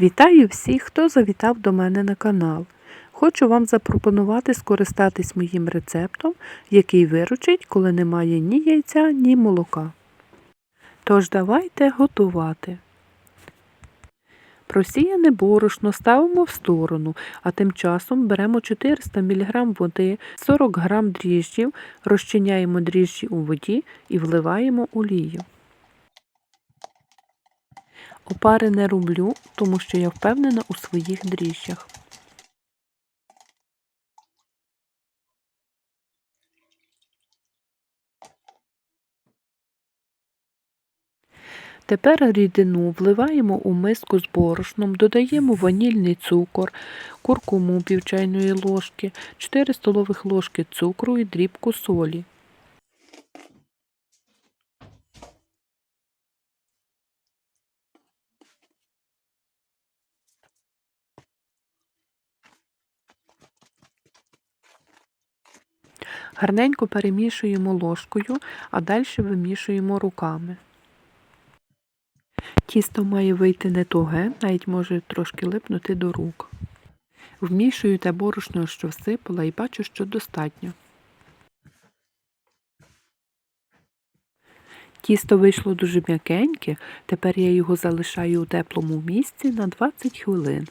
Вітаю всіх, хто завітав до мене на канал. Хочу вам запропонувати скористатись моїм рецептом, який виручить, коли немає ні яйця, ні молока. Тож давайте готувати. Просіяне борошно ставимо в сторону, а тим часом беремо 400 мг води, 40 г дріжджів, розчиняємо дріжджі у воді і вливаємо олію. Опари не роблю, тому що я впевнена у своїх дріжджах. Тепер рідину вливаємо у миску з борошном, додаємо ванільний цукор, куркуму пів чайної ложки, 4 столових ложки цукру і дрібку солі. Гарненько перемішуємо ложкою, а далі вимішуємо руками. Тісто має вийти не туге, навіть може трошки липнути до рук. Вмішую те борошно, що всипала, і бачу, що достатньо. Тісто вийшло дуже м'якеньке, тепер я його залишаю у теплому місці на 20 хвилин.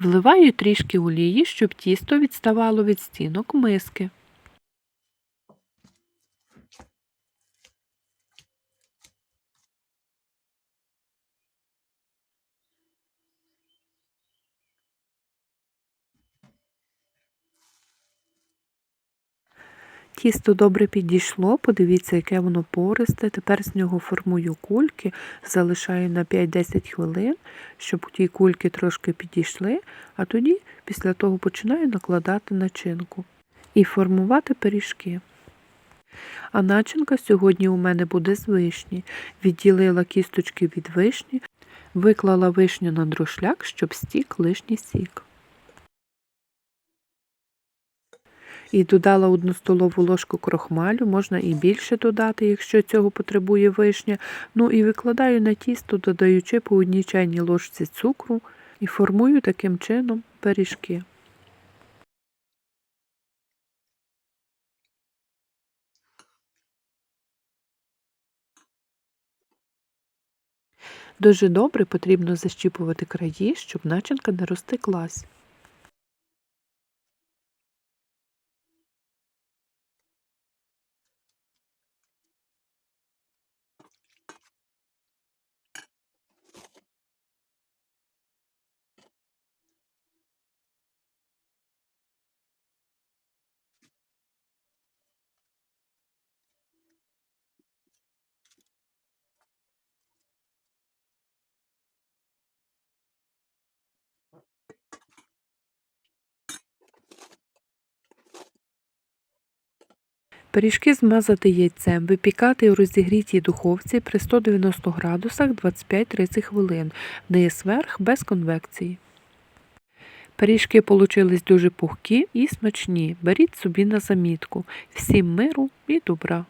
Вливаю трішки олії, щоб тісто відставало від стінок миски. Тісто добре підійшло, подивіться, яке воно пористе. Тепер з нього формую кульки, залишаю на 5-10 хвилин, щоб ті кульки трошки підійшли, а тоді після того починаю накладати начинку і формувати пиріжки. А начинка сьогодні у мене буде з вишні. Відділила кісточки від вишні, виклала вишню на друшляк, щоб стік лишній сік. І додала одну столову ложку крохмалю, можна і більше додати, якщо цього потребує вишня. Ну і викладаю на тісто, додаючи по одній чайній ложці цукру і формую таким чином пиріжки. Дуже добре потрібно защіпувати краї, щоб начинка не розтеклась. Пиріжки змазати яйцем, випікати у розігрітій духовці при 190 градусах 25-30 хвилин, вниз сверх без конвекції. Пиріжки получились дуже пухкі і смачні. Беріть собі на замітку. Всім миру і добра!